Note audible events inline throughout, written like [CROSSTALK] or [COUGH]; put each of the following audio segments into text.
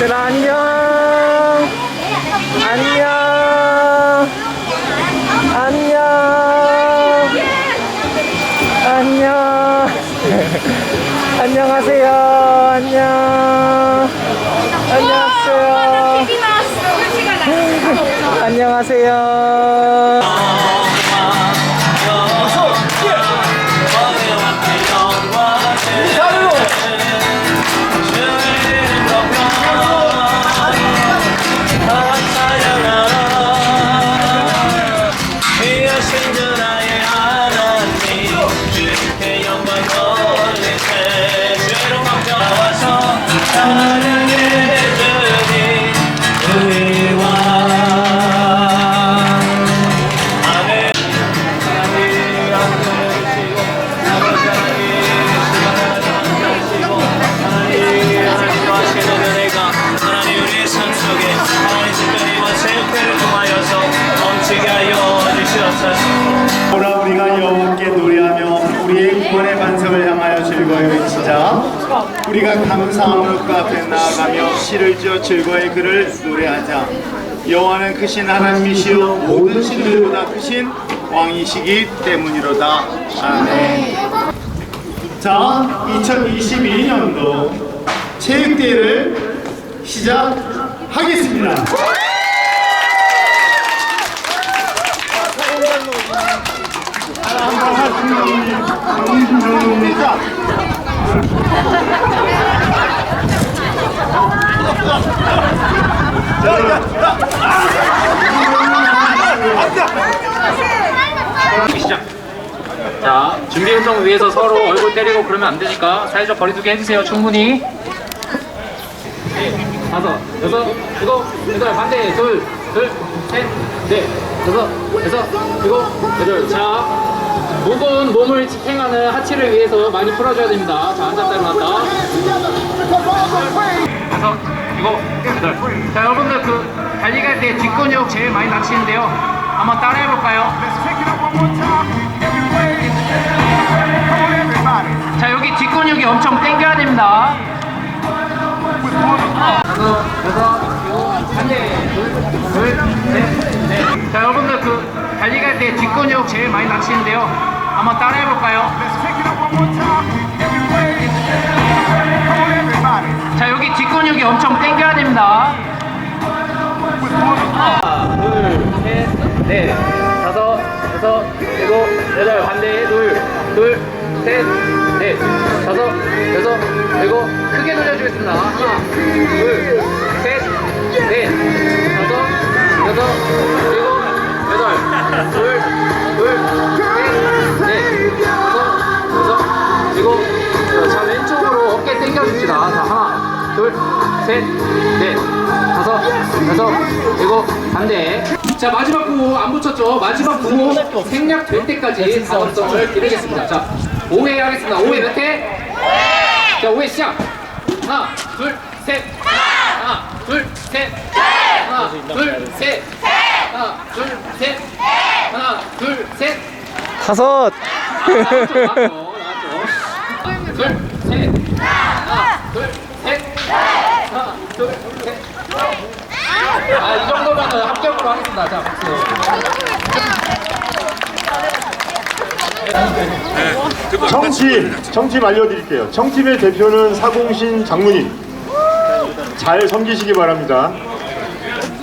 얘들아 안녕. 안녕. 안녕. 안녕. 안녕하세요 안녕. 안녕하세요. 안녕하세요 감사함으로 그 앞에 나아가며 시를 지어 즐거이 그를 노래하자. 여호와는 크신 하나님이시요 모든 신들보다 크신 왕이시기 때문이로다. 아멘. 자 2022년도 체육대회를 시작하겠습니다. 시작. 자, 준비 운동 위해서 서로 얼굴 때리고 그러면 안 되니까 사회적 거리두기 해주세요. 충분히. 네, 다섯, 여섯, 일곱, 여덟, 반대, 둘, 둘, 셋, 넷, 여섯, 여섯, 일곱, 여덟. 자, 목은 몸을 지탱하는 하체를 위해서 많이 풀어줘야 됩니다. 자, 앉았다 일어났다. 다섯, 일곱, 여덟. 자, 여러분들 그 달리기 때 뒷근육 제일 많이 다치는데요. 한번 따라해볼까요? 자 여기 뒷근육이 엄청 당겨야 됩니다. 자 여러분들 그 달리기 때 뒷근육 제일 많이 다치는데요. 한번 따라해 볼까요? 자 여기 뒷근육이 엄청 당겨야 됩니다. 하나, 둘, 셋, 넷, 다섯, 여섯, 일곱, 여덟, 반대, 둘, 둘, 셋, 넷, 다섯, 여섯, 일곱, 크게 돌려주겠습니다. 하나, 둘, 셋, 넷, 다섯, 여섯, 일곱, 여덟, 둘, 둘, 셋, 넷, 다섯, 여섯, 일곱. 자, 왼쪽으로 어깨 당겨줍시다. 자, 하나, 둘, 셋, 넷, 다섯, 여섯, 일곱, 반대. 자, 마지막 구호 안 붙였죠? 마지막 구호 생략 될 때까지 가능성을 드리겠습니다. 자, 5회 하겠습니다. 5회 몇 회? 자, 5회 시작. 하나, 둘, 셋. 하나, 둘, 셋. 하나, 둘, 셋. 하나, 둘, 셋. 하나, 둘, 셋. 다섯 나왔죠? 나왔죠? 나왔죠? 둘, 셋. 하나, 둘, 셋. 하나, 둘, 셋. 아, 이 정도면 합격으로 하겠습니다. 자, 박수. 정치, 정팀 알려드릴게요. 정팀의 대표는 사공신 장문인. 잘 섬기시기 바랍니다.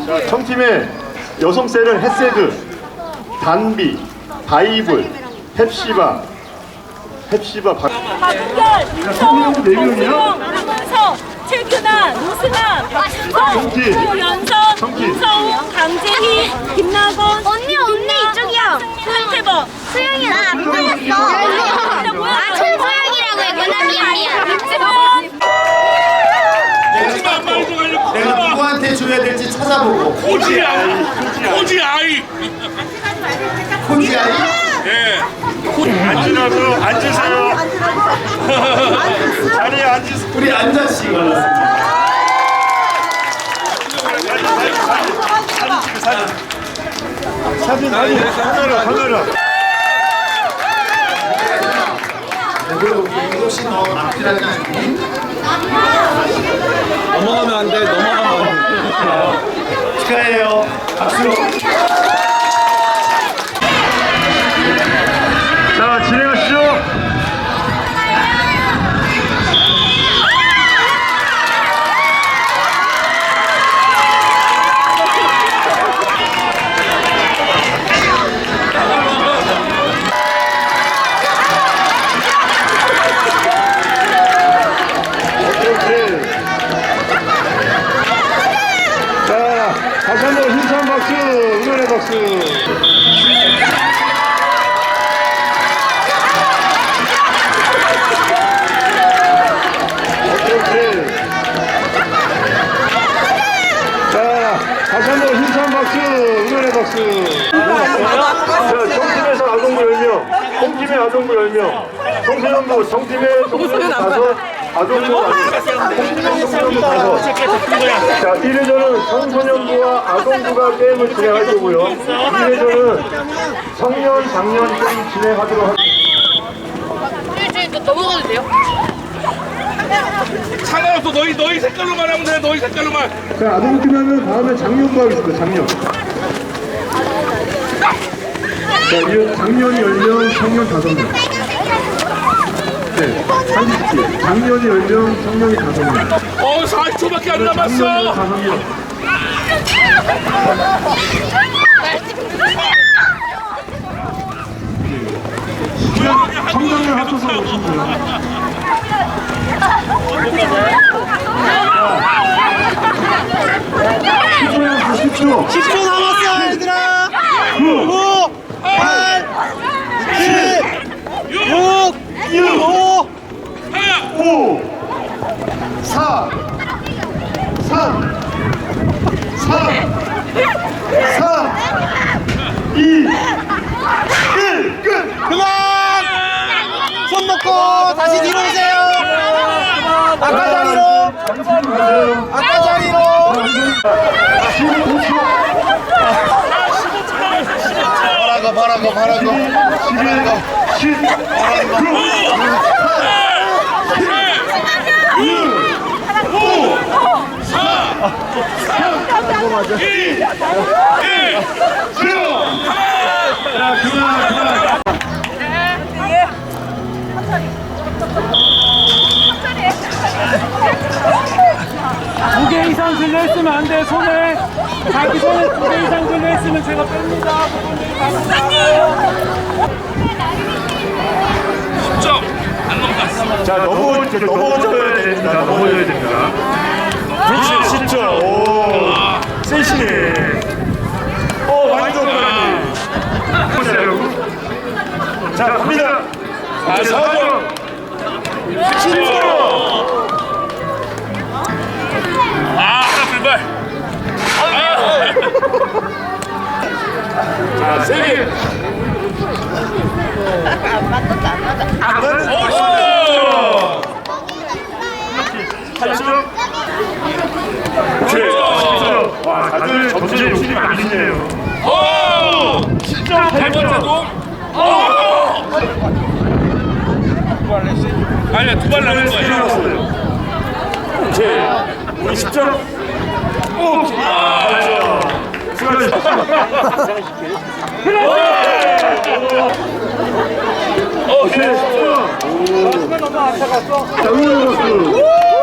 자, 정팀의 여성셀은 햇세드, 단비, 바이블, 헵시바, 헵시바, 바... 박은결, 성명 네 명이요? 박문서, 최규나, 노승아, 박준성. 조연선, 정기. 임서우, 강재희, 김나건 언니 언니 이쪽이요. 한태범 소영이 나안 보였어. 아 천소영이라고 했구나 미안 미안. 내가 누구한테 줘야 될지 찾아보고. 코지 아이. 코지 아이. 코지 아이? 예. 앉으라고 앉으세요. 자리에 앉으세요. 우리 골랐습니다. 사진 사진 카메라 카메라. 네, 그리고 조금씩 더 앞이라는 느낌? 넘어가면 안 돼, 넘어가면 안 돼. 어. 축하해요. 박수로. 진행할 거고요. 2회전은 청년, 장년 게임 진행하도록 하겠습니다. 넘어가도 돼요? 상관없어 너희 너희 색깔로만 하면 돼 너희 색깔로만 자, 아동 팀 하면 다음에 장년부 하겠습니다, 장년. 자, 이 장년 10명, 청년 5명. 네, 사진 찍기. 장년이 10명, 청년이 5명. 어 4초밖에 안 남았어 5명. 청장년 합쳐서 돼요. 시간은 10초. 10초 남았어, 얘들아! 9, 8, 7, 6, 1, 5, 5, 4, 3, 3, 3, 2, 1, 끝! 그만! 손 놓고 다시 뒤로 오세요! 아까 자리로! 아까 자리로! 15초. 바라고, 바라고, 바라 고. 11, 10, 9, 0. 자, 그만, 그만. 두 개 이상 들려 있으면 안 돼, 손에. 자기 손에 두 개 이상 들려 있으면 제가 뺍니다. 10점 안 넘어갔어 자, 넘어, 넘어져야 됩니다. 넘어져야 됩니다. 그렇지, 진짜. 오, 세시네. 어, 완전 빨리. 보세요, 여러분. 자, 갑니다. 자, 4점. 10점. 아 하나 불발 자, 세 개. 오 8점. 오케 이, 10점. 와, 다들 점수에 욕심이 많으시네요. 오! 10점, 세 번째 8점. 동 아니야 두발 남은 거야 일어났어요. 오케이. 우리 10점. 오케이. 아, 8점. 수고하셨습니다. 오케이, 10점. 자, 응원의 박수. 다섯 분만 찼어요. 엄청 잘 맞춰요. 야 밖에 나가면 안 돼. 공 무거워. 씨 들어가. 씨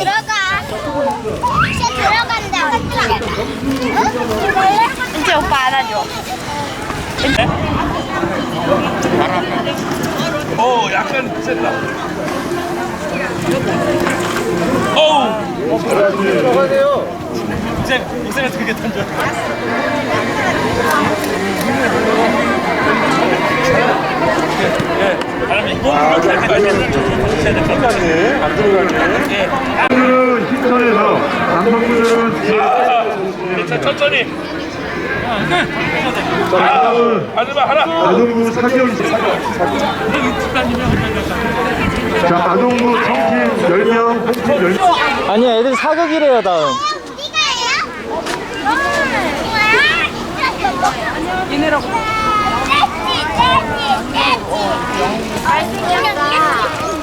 들어간다. 응? 이제 오빠 안아줘. 오 약간 셌다 어우 들어가세요. 이제 이제는 되게 던져 바람이 몸 그렇게 할 때까지는 좀 쳐야 될것 같아 네, 안 들어가네. 오늘은 힙선에서 남성분들은 천천히. 자, 다음은 마지막 하나. 아동부 씨. 자, 아동부 청팀 10명, 홈팀 10명. 아니야 애들 사극이래요 다음 얘네라고.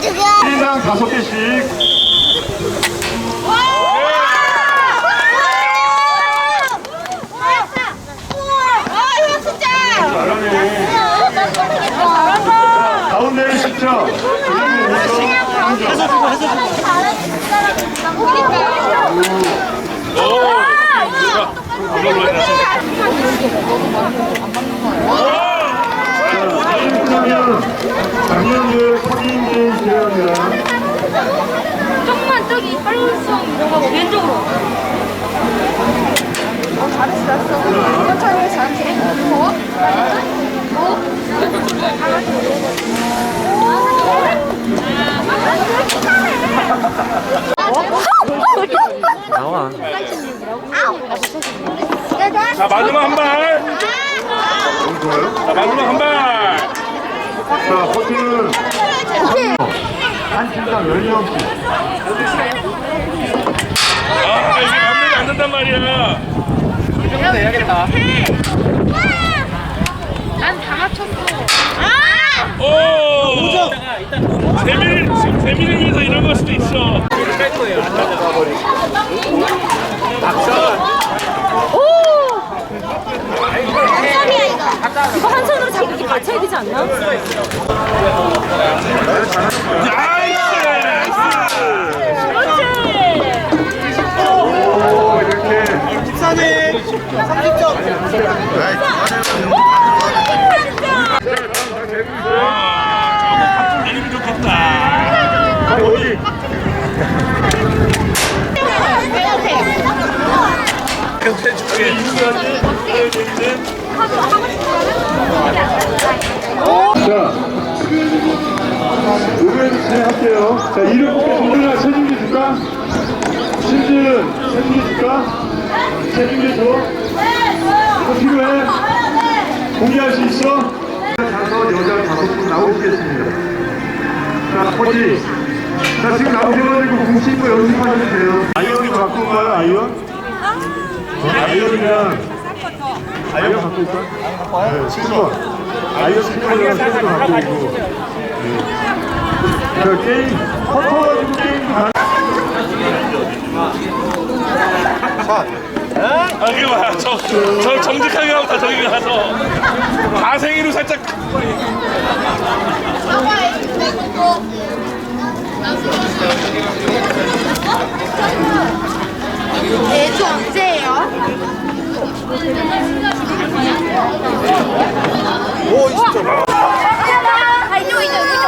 누가? 1당 5개씩. 가운데 10점. 그러면 작년에 코딩 제안이랑 조금만 저기 빨간 수영 들어가고 왼쪽으로. 나와. 자 마지막 한 발. 자 마지막 한 발. 자, 코팅은 한 팀당 10명씩. 아 이게 반면이 안 된단 말이야. 정도 해야겠다. 오. 재미를 재미를 위해서 이런 걸 수도 있어. 이거. 한 손으로 잡고 이렇게 받쳐야 되지 않나? 나이스. 오, 이렇게. 집 사님 30점 이름이 좋겠다. 자, 어디? 해줄게. 자, 노래 진행할게요. 자, 이름 뽑게 준준아, 최준기 줄까? 신준, 최준기 줄까? 최준기 줘. 이거 필요해? 공개할 수 있어? 다섯, 여자 다섯 분 나오시겠습니다. 자, 코치. 자, 지금 나오셔가지고 공식 거 연습하시면 돼요. 아이언이 갖고 올까요, 아이언? 아이언이랑 아이언 갖고 올까? 네, 7번. 아이언 7번이랑 7번 갖고 오고. 네. 자, 게임, 섞어가지고 게임도 가 아 이거 봐. 저, 저 정직하게 하고 다 저기 가서 가생이로 살짝 애주 언제예요? 오 20점 아, 이쪽, 이쪽, 이쪽.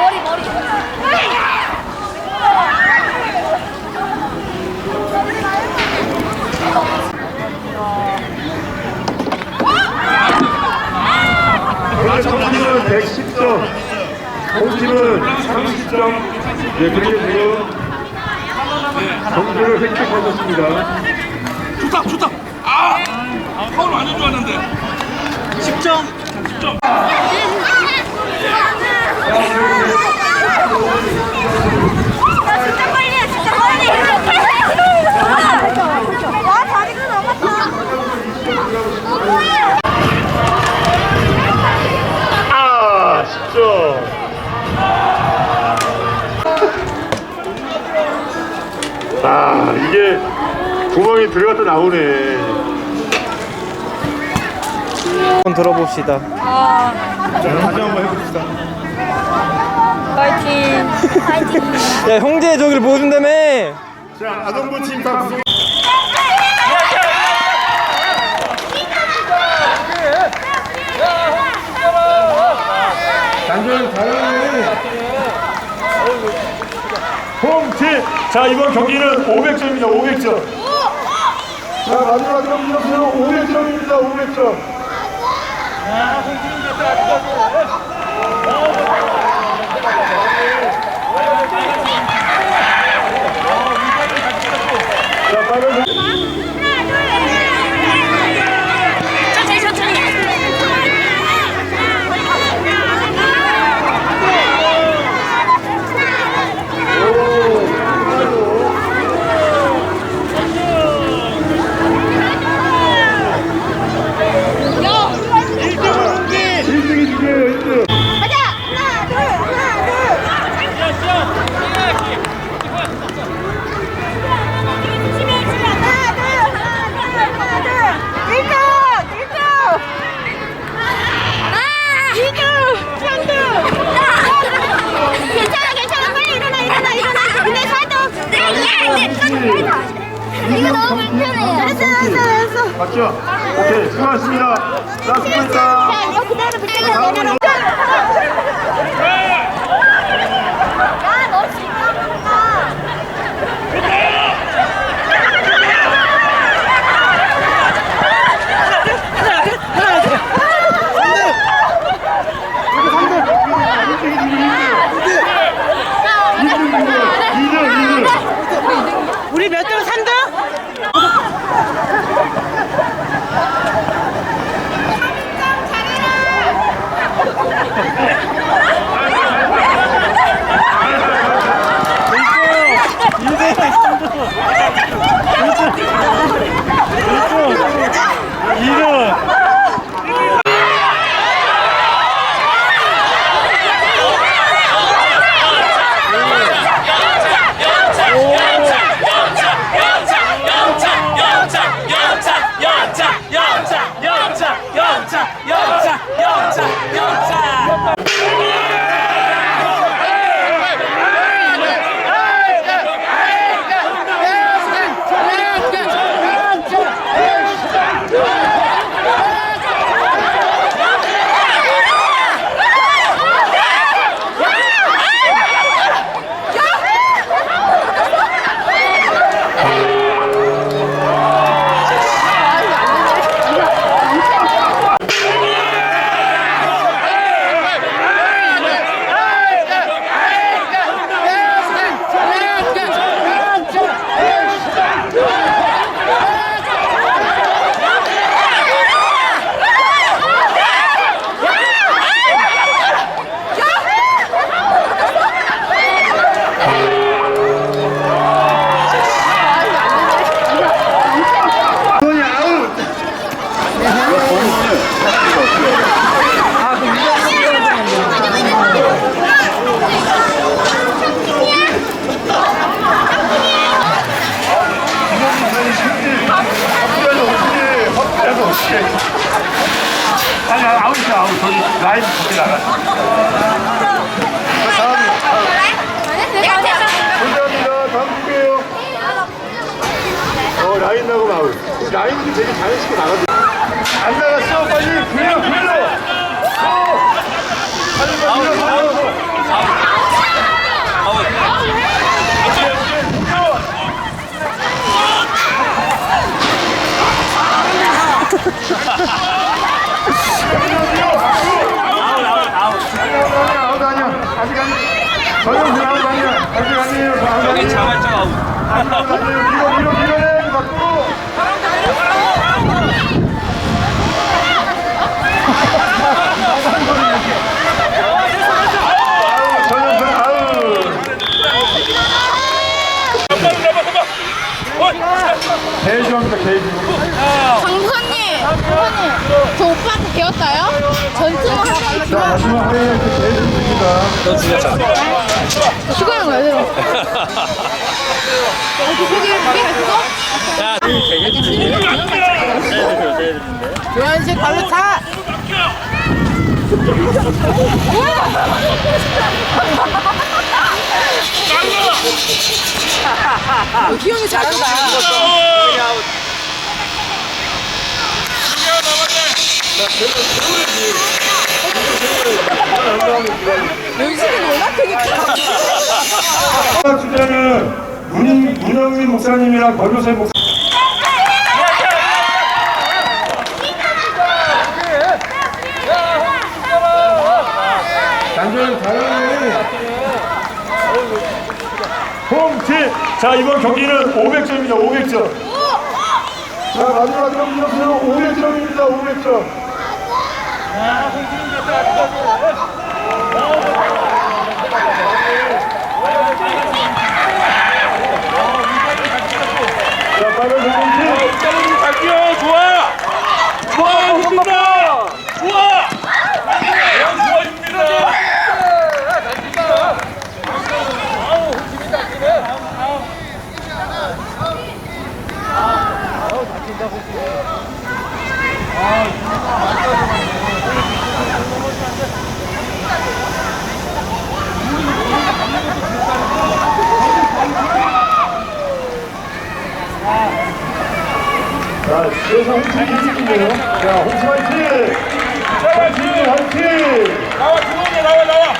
머리, 머리. 오늘 정팀은 110점, 홈팀은 30점. 예, 그렇게 지금 점수를 획득하셨습니다. 좋다 좋다. 아 파울 완전 좋았는데. 10점 10점. 야, 구멍이 들어갔다 나오네. 한번 들어봅시다. 아, 다시 한번 해봅시다. 파이팅. 파이팅. [LAUGHS] 야 형제 저기를 보여준다며. 자, 아동부 팀다 자 이번 경기는 500점입니다 500점 자, 마지막 경기 점수는 500점입니다. 500점. 자, 빨간 라인 밖에 나가. 감사합니다. 다음 누구예요? 어, 라인 나고 아웃. 라인이 되게 자연스럽게 나가죠. 안 나갔어, 빨리. 굴려. 어. 빨리, 빨리. 아웃 아직 아니. 전혀 아웃 아니야. 아직 아니에요. 아니에요. 자발적 아웃. 밀어, 밀어, 아웃. 개주합니다, 개주. 강부사님 저 오빠한테 배웠어요? 전투 한번 자, 마지막 하이라이트 개주입니다. 너 죽였잖아. 죽어요 왜 이래요? 어디 거기 거기가 있어? 야, 조현식 발로 차! 어, 희영이 잘한다. 연식이 워낙 되게 주자는 문, 문영민 목사님이랑 권교세 목사 당연히 홈팀 자 이번 경기는 500점입니다 500점. 자 마지막 경기는 500점입니다 500점. 자 홈팀 짜증이 갈게요. 좋아. 좋아. 힘들다. 좋아. 좋아집니다. 자, 그래서 홈팀 이기는데요. 자, 홈팀 화이팅! 자, 홈팀 화이팅! 나와 들어오네. 나와 나와.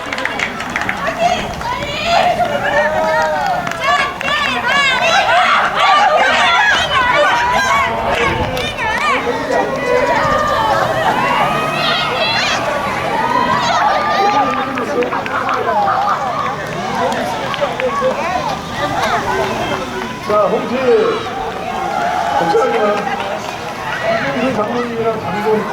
자, 홈팀. 이준 장모님이랑 장모님.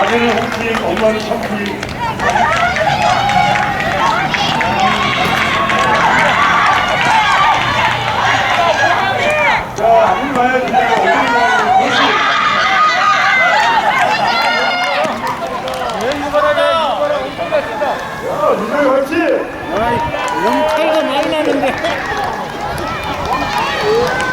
아들은 홈팀, 엄마는 홈팀. 자, 물 봐야 돼요. 어디 가야 돼? 야, 누가 같이? 오,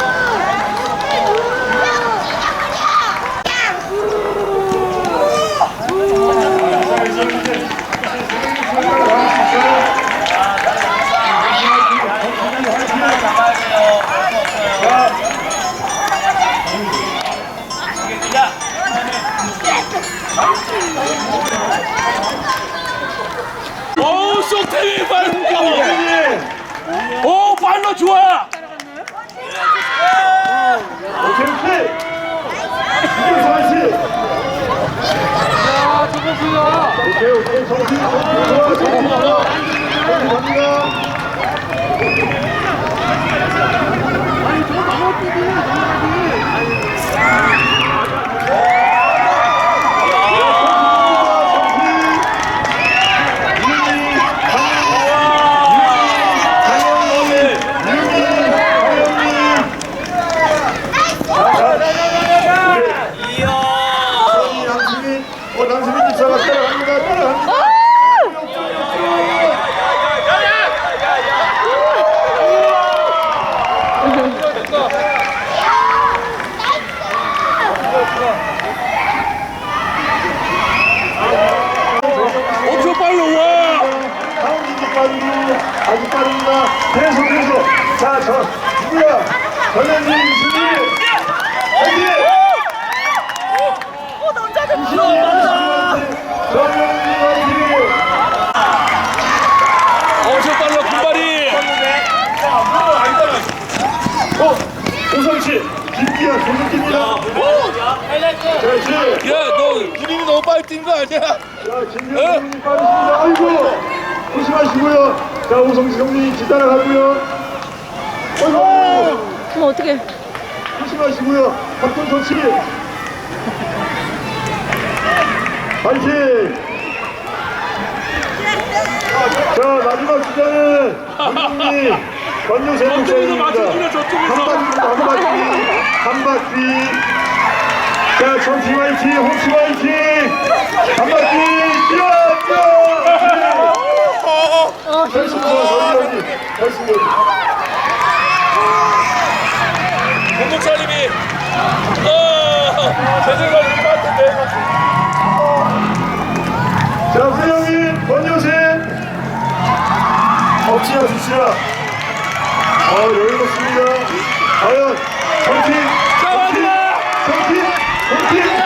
어머 어떡해. 조심하시고요. 박돈 터치. 파이팅! 자, 마지막 주자는 문중리 권유세 저쪽에서 목사님입니다. 맞춰주려, 저쪽에서. 한 바퀴, 한 바퀴, 한 바퀴. 자, 전티 화이팅, 홍치 화이팅! 한 바퀴, 뛰어, 뛰어! 결승전, 저기, 결승전. 권 목사님이 어, 제대로 같은데. 자, 후영이 권여세 엎치라 주시라. 어, 여유롭습니다. 과연 정팀, 자, 정팀. 정팀, 정팀.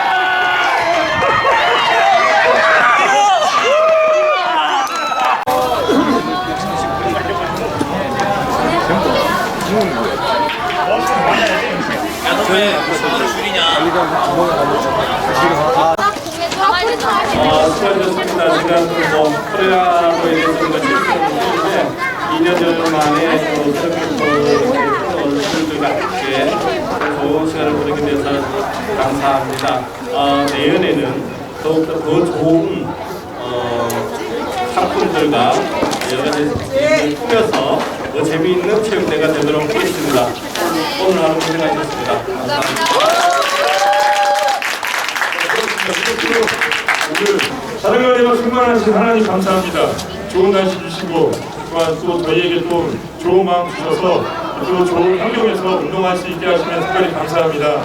야동에 무슨 줄이냐 아, 수고하셨습니다. 제가 인해서 뭐 실수했는데 2년 만에 또 어르신들과 함께 좋은 시간을 보내게 돼서 감사합니다. 어, 내년에는 더욱더 더 좋은 어, 상품들과 여러 가지 꾸며서 더 재미있는 체육대가 되도록 하겠습니다. 오늘 하루 고생하셨습니다. 오늘 사 랑을 내가 충만하신 하나님 감사합니다. 좋은 날씨 주시고 또한 또 저희에게 또 좋은 마음 주셔서 또 좋은 환경에서 운동할 수 있게 하시면 특별히 감사합니다.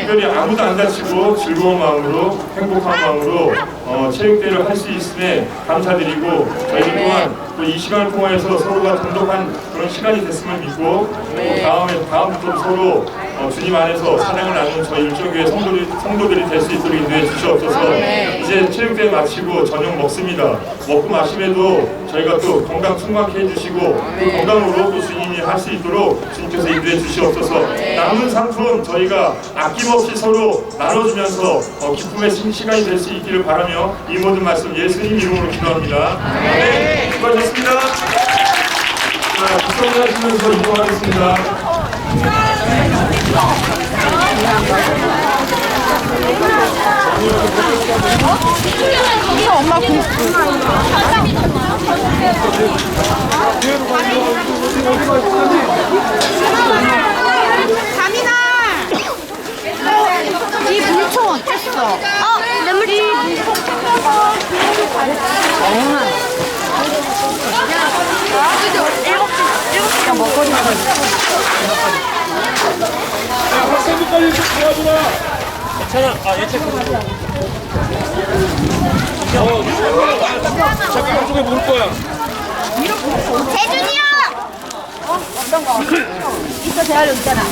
특별히 아무도 안 다치고 즐거운 마음으로 행복한 마음으로 어, 체육대회를 할 수 있음에 감사드리고 저희 또한 또 이 시간을 통해서 서로가 돈독한 그런 시간이 됐음을 믿고 또 다음에 다음부터 서로 어, 주님 안에서 사랑을 나누는 저희 일종교회 성도들이, 성도들이 될 수 있도록 인도해 주시옵소서. 이제 체육대회 마치고 저녁 먹습니다. 먹고 마심에도 저희가 또 건강 충만케 해주시고 그 건강으로 또 주님이 할 수 있도록 주님께서 인도해 주시옵소서. 남은 상품 저희가 아낌없이 서로 나눠주면서 어, 기쁨의 시- 시간이 될 수 있기를 바라며 이 모든 말씀 예수님 이름으로 기도합니다. 네, 수고하셨습니다. 자, 구성하시면서 이동하겠습니다 엄마 공 가민아 이 물총 어땠어? 어, 뇌물이 학생들까지 좀 도와주라. 괜찮아. 아, 예체 어, 자기 한쪽에 물 거야. 대준이야. 있어 대화로 있잖아